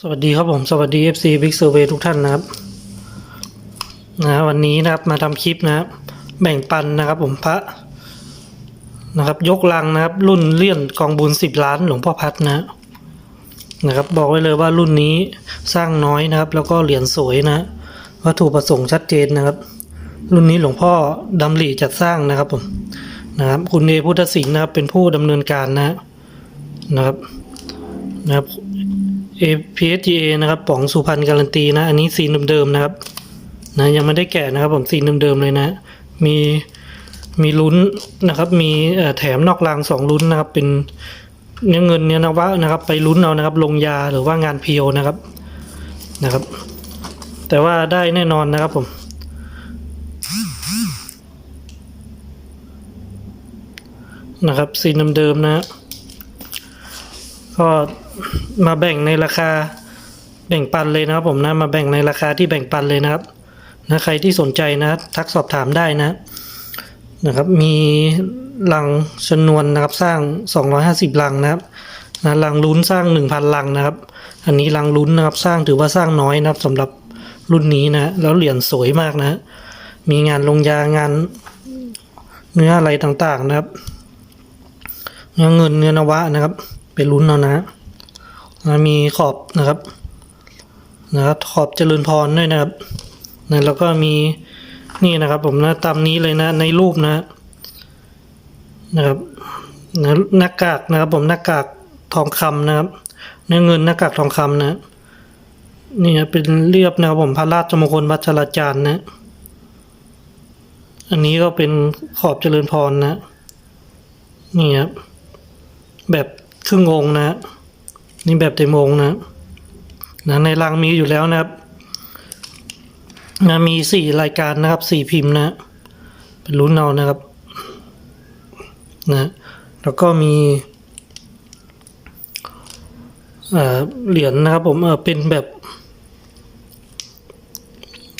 สวัสดีครับผมสวัสดี FC Big Survey ทุกท่านนะครับนะวันนี้นะครับมาทำคลิปนะครับแบ่งปันนะครับผมพระนะครับยกลังนะครับ รุ่นเลี่ยนกองบุญสิบล้านหลวงพ่อพัดนะนะครับ บอกไว้เลยว่ารุ่นนี้สร้างน้อยนะครับ แล้วก็เหรียญสวยนะวัตถุประสงค์ชัดเจนนะครับ รุ่นนี้หลวงพ่อดำริจัดสร้างนะครับผมนะครับคุณเอพุทธสิงห์นะครับเป็นผู้ดำเนินการนะนะครับนะครับ APSGA นะครับป๋องสุพรรณการันตีนะ อันนี้ซีนเดิมๆนะครับนะยังไม่ได้แกะนะครับผมซีนเดิมๆเลยนะ มีมีลุ้นนะครับ มีแถมนอกรางสองลุ้นนะครับ เป็นเนื้อเงินเนื้อนวะนะครับ ไปลุ้นเอานะครับ ลงยาหรือว่างานเพียวนะครับนะครับ แต่ว่าได้แน่นอนนะครับผมนะครับซีนเดิมๆนะ ก็มาแบ่งในราคาแบ่งปันเลยนะครับผมนะมาแบ่งในราคาที่แบ่งปันเลยนะครับนะใครที่สนใจนะทักสอบถามได้นะนะครับมีลังชนวนนะครับสร้าง 250 ลังนะครับนะลังลุ้นสร้าง 1,000 ลังนะครับ อันนี้ลังลุ้นนะครับสร้างถือว่าสร้างน้อยนะครับสำหรับรุ่นนี้นะแล้วเหรียญสวยมากนะ มีงานลงยางานเนื้ออะไรต่างๆนะครับ เนื้อเงินเนื้อนวะนะครับ เป็นลุ้นเอานะนะมีขอบนะครับนะครับขอบเจริญพรด้วยนะครับนะแล้วก็มีนี่นะครับ ผมนะตามนี้เลยนะในรูปนะนะครับนะหน้ากากนะครับ ผมหน้ากากทองคำนะครับเนื้อเงินหน้ากากทองคำนะนี่นะเป็นเรียบนะครับผมพระราชมงคลวัชรจารย์นะ อันนี้ก็เป็นขอบเจริญพรนะนี่ครับแบบ ครึ่งองค์นะ นี่แบบเต็มองค์นะนะในรังมีอยู่แล้วนะครับนะมีสี่รายการนะครับสี่พิมพ์นะเป็นรุ่นเอานะครับนะแล้วก็มีเหรียญนะครับผมเออเป็นแบบ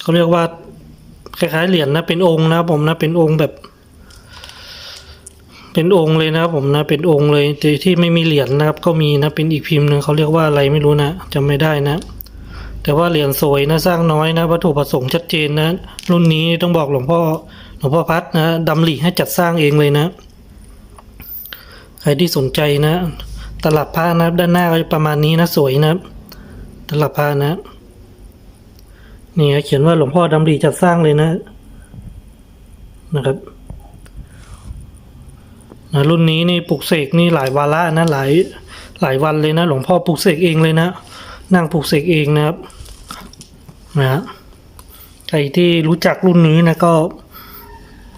เขาเรียกว่าคล้ายๆเหรียญนะเป็นองค์นะครับผมนะเป็นองค์แบบ เป็นองค์เลยนะครับผมนะเป็นองค์เลยที่ที่ไม่มีเหรียญนะครับ ก็มีนะเป็นอีกพิมพ์หนึ่งเขาเรียกว่าอะไรไม่รู้นะจำไม่ได้นะแต่ว่าเหรียญสวยนะสร้างน้อยนะวัตถุประสงค์ชัดเจนนะ รุ่นนี้ต้องบอกหลวงพ่อหลวงพ่อพัดนะดำริให้จัดสร้างเองเลยนะ ใครที่สนใจนะ ตลับผ้านะด้านหน้าก็จะประมาณนี้นะสวยนะตลับผ้านะนี่เขียนว่าหลวงพ่อดำริจัดสร้างเลยนะนะครับ รุ่นนี้นี่ปลุกเสกนี่หลายวาระนะหลายหลายวันเลยนะ หลวงพ่อปลุกเสกเองเลยนะ นั่งปลุกเสกเองนะครับนะฮะใครที่รู้จักรุ่นนี้นะก็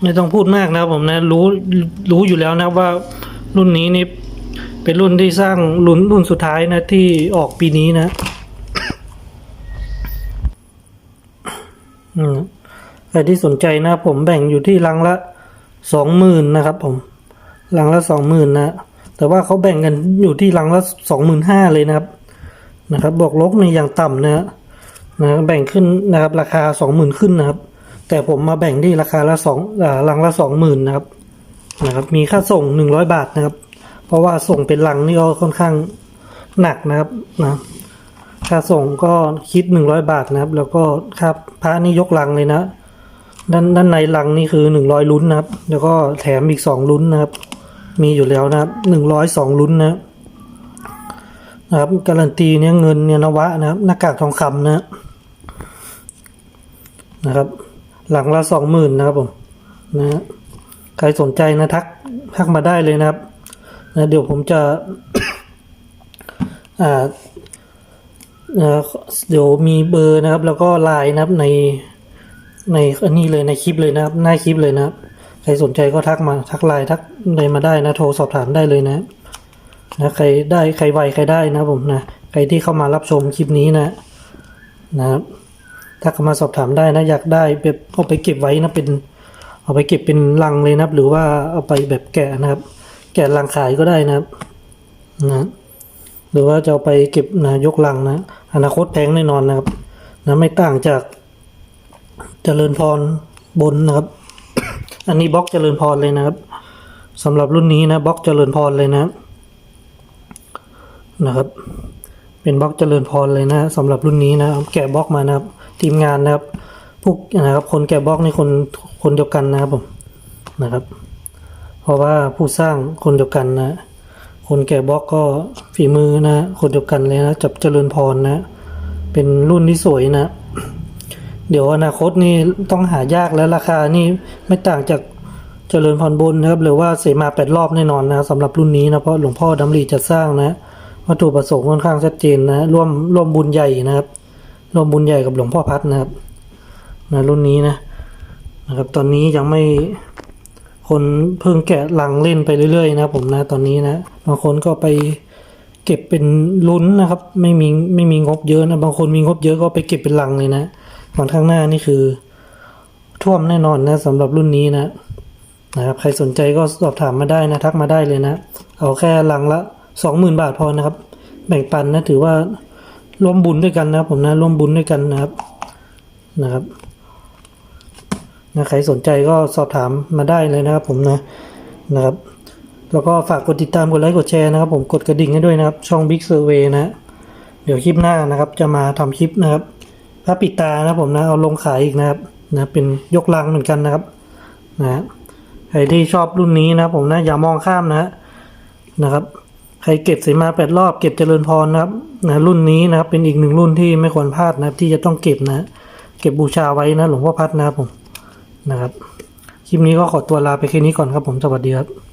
ไม่ต้องพูดมากนะผมนะรู้รู้อยู่แล้วนะว่ารุ่นนี้นี่เป็นรุ่นที่สร้างรุ่นรุ่นสุดท้ายนะที่ออกปีนี้นะอืมใครที่สนใจนะผมแบ่งอยู่ที่รังละสองหมื่นนะครับผม รังละสองหมื่นนะแต่ว่าเขาแบ่งกันอยู่ที่รังละสองหมื่นห้าเลยนะครับนะครับบวกลบในอย่างต่ำนะฮะนะแบ่งขึ้นนะครับราคาสองหมื่นขึ้นนะครับ แต่ผมมาแบ่งที่ราคาละสองอ่ารังละสองหมื่นนะครับนะครับ มีค่าส่งหนึ่งร้อยบาทนะครับ เพราะว่าส่งเป็นลังนี่ก็ค่อนข้างหนักนะครับนะค่าส่งก็คิดหนึ่งร้อยบาทนะครับ แล้วก็ค่าพระนี่ยกลังเลยนะด้านด้านในลังนี่คือหนึ่งร้อยลุ้นนะครับ แล้วก็แถมอีกสองลุ้นนะครับ มีอยู่แล้วนะครับหนึ่งร้อยสองลุ้นนะครับนะครับการันตีเนี่ยเงินเนี่ยนวะนะครับหน้ากากทองคำนะนะครับ หลังละสองหมื่นนะครับผมนะใครสนใจนะทักทักมาได้เลยนะครับนะเดี๋ยวผมจะอ่าเดี๋ยวมีเบอร์นะครับ แล้วก็ไลน์นะครับในในอันนี้เลยในคลิปเลยนะครับ หน้าคลิปเลยนะครับ ใครสนใจก็ทักมาทักไลน์ทักอะไรมาได้นะ โทรสอบถามได้เลยนะนะใครได้ใครไวใครได้นะผมนะใครที่เข้ามารับชมคลิปนี้นะนะครับทักเข้ามาสอบถามได้นะอยากได้แบบเอาไปเก็บไว้นะเป็นเอาไปเก็บเป็นลังเลยนะครับ หรือว่าเอาไปแบบแกะนะครับ แกะลังขายก็ได้นะครับนะหรือว่าจะเอาไปเก็บนะยกลังนะอนาคตแพงแน่นอนนะครับนะไม่ต่างจากเจริญพรบนนะครับ อันนี้บล็อกเจริญพรเลยนะครับสำหรับรุ่นนี้นะบล็อกเจริญพรเลยนะนะครับ เป็นบล็อกเจริญพรเลยนะสำหรับรุ่นนี้นะแกะบล็อกมานะครับ ทีมงานนะครับพวกนะครับ คนแกะบล็อกในคนคนเดียวกันนะครับผมนะครับ เพราะว่าผู้สร้างคนเดียวกันนะ คนแกะบล็อกก็ฝีมือนะ คนเดียวกันเลยนะจับเจริญพรนะ เป็นรุ่นที่สวยนะ เดี๋ยวอนาคตนี่ต้องหายากแล้วราคานี่ไม่ต่างจากเจริญพรบนนะครับ หรือว่าเสมาแปดรอบแน่นอนนะสำหรับรุ่นนี้นะเพราะหลวงพ่อดำริจะสร้างนะวัตถุประสงค์ค่อนข้างชัดเจนนะร่วมร่วมบุญใหญ่นะครับร่วมบุญใหญ่กับหลวงพ่อพัดนะครับนะรุ่นนี้นะนะครับ ตอนนี้ยังไม่คนเพิ่งแกะลังเล่นไปเรื่อยๆ นะผมนะตอนนี้นะบางคนก็ไปเก็บเป็นลุ้นนะครับ ไม่มีไม่มีงบเยอะนะบางคนมีงบเยอะก็ไปเก็บเป็นลังเลยนะ วันข้างหน้านี่คือ ท่วมแน่นอนนะสำหรับรุ่นนี้นะนะครับ ใครสนใจก็สอบถามมาได้นะทักมาได้เลยนะ เอาแค่หลังละสองหมื่นบาทพอนะครับ แบ่งปันนะถือว่าร่วมบุญด้วยกันนะผมนะร่วมบุญด้วยกันนะครับนะครับนะใครสนใจก็สอบถามมาได้เลยนะครับ ผมนะนะครับ แล้วก็ฝากกดติดตามกดไลค์กดแชร์นะครับ ผมกดกระดิ่งให้ด้วยนะครับ ช่อง Big Survey นะ เดี๋ยวคลิปหน้านะครับ จะมาทำคลิปนะครับ พระปิดตานะผมนะเอาลงขายอีกนะครับนะเป็นยกลังเหมือนกันนะครับนะใครที่ชอบรุ่นนี้นะผมนะอย่ามองข้ามนะนะครับ ใครเก็บเสมาแปดรอบเก็บเจริญพรนะครับนะรุ่นนี้นะครับเป็นอีกหนึ่งรุ่นที่ไม่ควรพลาดนะครับ ที่จะต้องเก็บนะเก็บบูชาไว้นะหลวงพ่อพัดนะครับผมนะครับคลิปนี้ก็ขอตัวลาไปแค่นี้ก่อนครับผมสวัสดีครับ